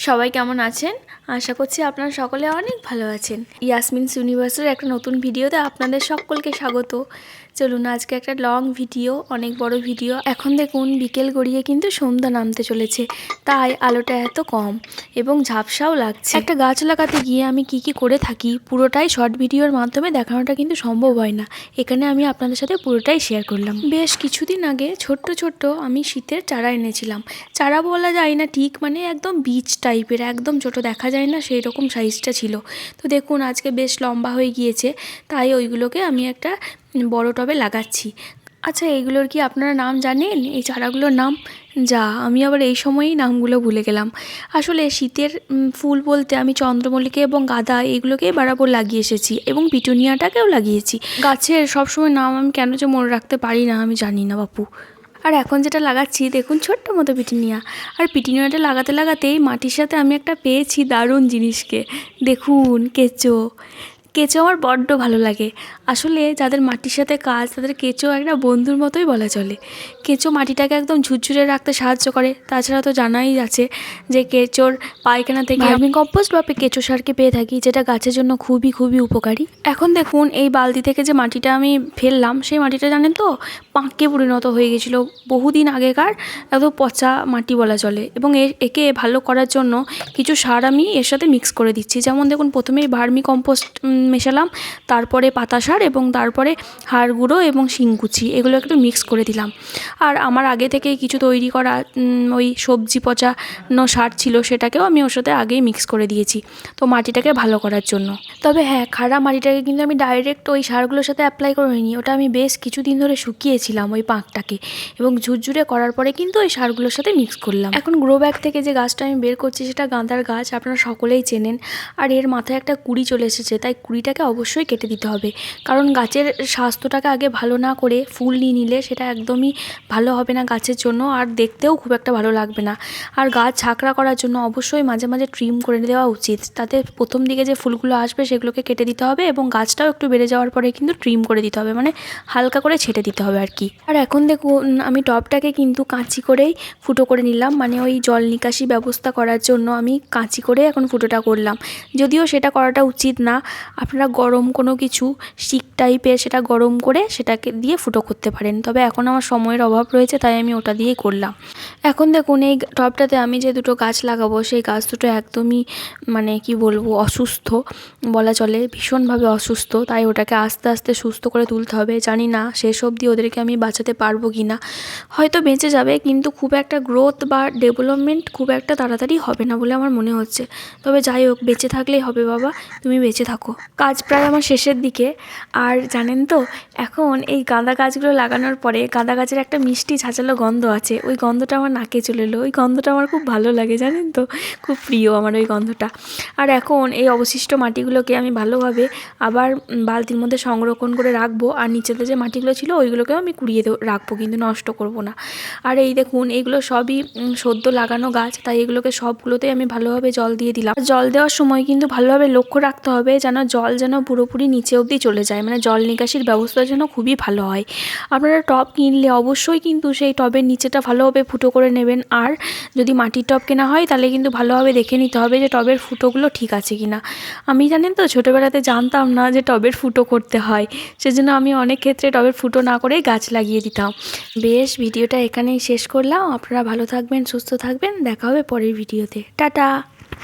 সবাই কেমন আছেন? আশা করছি আপনারা সকলে অনেক ভালো আছেন। ইয়াসমিনস ইউনিভার্সের একটা নতুন ভিডিওতে আপনাদের সকলকে স্বাগত। চলুন আজকে একটা লং ভিডিও, অনেক বড় ভিডিও। এখন দেখুন, বিকেল গড়িয়ে কিন্তু সন্ধ্যা নামতে চলেছে, তাই আলোটা এত কম এবং ঝাপসাও লাগছে। একটা গাছ লাগাতে গিয়ে আমি কি কি করে থাকি, পুরোটাই শর্ট ভিডিওর মাধ্যমে দেখানোটা কিন্তু সম্ভব হয় না। এখানে আমি আপনাদের সাথে পুরোটাই শেয়ার করলাম। বেশ কিছুদিন আগে ছোট্ট ছোট্ট আমি শীতের চারা এনেছিলাম। চারা বলা যায় না, ঠিক মানে একদম বীজ টাইপের একদম ছোট, দেখা যায় না, সেই রকম সাইজটা ছিল। তো দেখুন, আজকে বেশ লম্বা হয়ে গিয়েছে, তাই ওইগুলোকে আমি একটা বড় টবে লাগাচ্ছি। আচ্ছা এইগুলোর কি আপনারা নাম জানেন? এই চারাগুলোর নাম? যা, আমি আবার এই সময়েই নামগুলো ভুলে গেলাম। আসলে শীতের ফুল বলতে আমি চন্দ্রমল্লিকা এবং গাঁদা এগুলোকে বরাবর লাগিয়ে এসেছি এবং পিটুনিয়াটাকেও লাগিয়েছি। গাছের সবসময় নাম আমি কেন যে মনে রাখতে পারি না, আমি জানি না, বাপু। আর এখন যেটা লাগাচ্ছি, দেখুন ছোট্ট মতো পিটুনিয়া। আর পিটুনিয়াটা লাগাতে লাগাতেই মাটির সাথে আমি একটা পেয়েছি দারুণ জিনিসকে। দেখুন, কেঁচো। কেঁচো আমার বড্ড ভালো লাগে। আসলে যাদের মাটির সাথে কাজ তাদের কেঁচো একটা বন্ধুর মতোই বলা চলে। কেঁচো মাটিটাকে একদম ঝুরঝুরে রাখতে সাহায্য করে। তাছাড়া তো জানাই আছে যে কেঁচোর পায়খানা থেকে আমি কম্পোস্ট বা কেঁচো সারকে পেয়ে থাকি যেটা গাছের জন্য খুবই খুবই উপকারী। এখন দেখুন এই বালতি থেকে যে মাটিটা আমি ফেললাম সেই মাটিটা জানেন তো পাঁকে পরিণত হয়ে গেছিল। বহুদিন আগেকার একদম পচা মাটি বলা চলে। এবং এ একে ভালো করার জন্য কিছু সার আমি এর সাথে মিক্স করে দিচ্ছি। যেমন দেখুন প্রথমেই ভার্মি কম্পোস্ট মেশালাম, তারপরে পাতা সার এবং তারপরে হাড় গুঁড়ো এবং শিংকুচি এগুলো একটু মিক্স করে দিলাম। আর আমার আগে থেকেই কিছু তৈরি করা ওই সবজি পচানো সার ছিল সেটাকেও আমি ওর সাথে আগেই মিক্স করে দিয়েছি, তো মাটিটাকে ভালো করার জন্য। তবে হ্যাঁ খাড়া মাটিটাকে কিন্তু আমি ডাইরেক্ট ওই সারগুলোর সাথে অ্যাপ্লাই করে করিনি, ওটা আমি বেশ কিছুদিন ধরে শুকিয়েছিলাম ওই পাঁকটাকে এবং ঝুরঝুরে করার পরে কিন্তু ওই সারগুলোর সাথে মিক্স করলাম। এখন গ্রো ব্যাগ থেকে যে গাছটা আমি বের করছি সেটা গাঁদার গাছ, আপনারা সকলেই চেনেন, আর এর মাথায় একটা কুড়ি চলে এসেছে, তাই কুড়িটাকে অবশ্যই কেটে দিতে হবে। কারণ গাছের স্বাস্থ্যটাকে আগে ভালো না করে ফুল নিয়ে নিলে সেটা একদমই ভালো হবে না গাছের জন্য আর দেখতেও খুব একটা ভালো লাগবে না। আর গাছ ঝাঁকড়া করার জন্য অবশ্যই মাঝে মাঝে ট্রিম করে দেওয়া উচিত। তাতে প্রথম দিকে যে ফুলগুলো আসবে সেগুলোকে কেটে দিতে হবে এবং গাছটাও একটু বেড়ে যাওয়ার পরে কিন্তু ট্রিম করে দিতে হবে। মানে হালকা করে ছেটে দিতে হবে আর কি। আর এখন দেখুন, আমি টবটাকে কিন্তু কাঁচি করেই ফুটো করে নিলাম। মানে ওই জল নিকাশি ব্যবস্থা করার জন্য আমি কাঁচি করে এখন ফুটোটা করলাম। যদিও সেটা করাটা উচিত না। আপনারা গরম কোনো কিছু শিক টাইপের সেটা গরম করে সেটাকে দিয়ে ফুটো করতে পারেন। তবে এখন আমার সময়ের অভাব রয়েছে, তাই আমি ওটা দিয়েই করলাম। এখন দেখুন, এই টবটাতে আমি যে দুটো গাছ লাগাবো, সেই গাছ দুটো একদমই মানে কি বলব, অসুস্থ। বলা চলে, ভীষণভাবে অসুস্থ। তাই ওটাকে আস্তে আস্তে সুস্থ করে তুলতে হবে। জানি না শেষ অবধি ওদেরকে আমি বাঁচাতে পারব কি না। হয়তো বেঁচে যাবে, কিন্তু খুব একটা গ্রোথ বা ডেভেলপমেন্ট খুব একটা তাড়াতাড়ি হবে না বলে আমার মনে হচ্ছে। তবে যাই হোক, বেঁচে থাকলেই হবে বাবা, তুমি বেঁচে থাকো। কাজ প্রায় আমার শেষের দিকে। আর জানেন তো, এখন এই গাঁদা গাছগুলো লাগানোর পরে গাঁদা গাছের একটা মিষ্টি ঝাঁচালো গন্ধ আছে। ওই গন্ধটা আমার নাকে চলে এলো। ওই গন্ধটা আমার খুব ভালো লাগে, জানেন তো? খুব প্রিয় আমার ওই গন্ধটা। আর এখন এই অবশিষ্ট মাটিগুলোকে আমি ভালোভাবে আবার বালতির মধ্যে সংরক্ষণ করে রাখব। আর নিচেতে যে মাটিগুলো ছিল, ওইগুলোকেও আমি কুড়িয়ে রাখব, কিন্তু নষ্ট করব না। আর এই দেখুন এইগুলো সবই সদ্য লাগানো গাছ, তাই এগুলোকে সবগুলোতেই আমি ভালোভাবে জল দিয়ে দিলাম। জল দেওয়ার সময় কিন্তু ভালোভাবে লক্ষ্য রাখতে হবে যেন জল যেন পুরোপুরি নিচে অবধি চলে যায় মানে জল নিকাশির ব্যবস্থা যেন খুবই ভালো হয়। আপনারা টব কিনলে অবশ্যই কিন্তু সেই টবের নিচেটা ভালোভাবে ফুটো করে নেবেন। আর যদি মাটির টব কেনা হয়, তাহলে কিন্তু ভালোভাবে দেখে নিতে হবে যে টবের ফুটোগুলো ঠিক আছে কি না আমি জানেন তো, ছোটোবেলাতে জানতাম না যে টবের ফুটো করতে হয়। সেজন্য আমি অনেক ক্ষেত্রে টবের ফুটো না করেই গাছ লাগিয়ে দিতাম। বেশ, ভিডিওটা এখানেই শেষ করলাম। আপনারা ভালো থাকবেন, সুস্থ থাকবেন। দেখা হবে পরের ভিডিওতে। টাটা!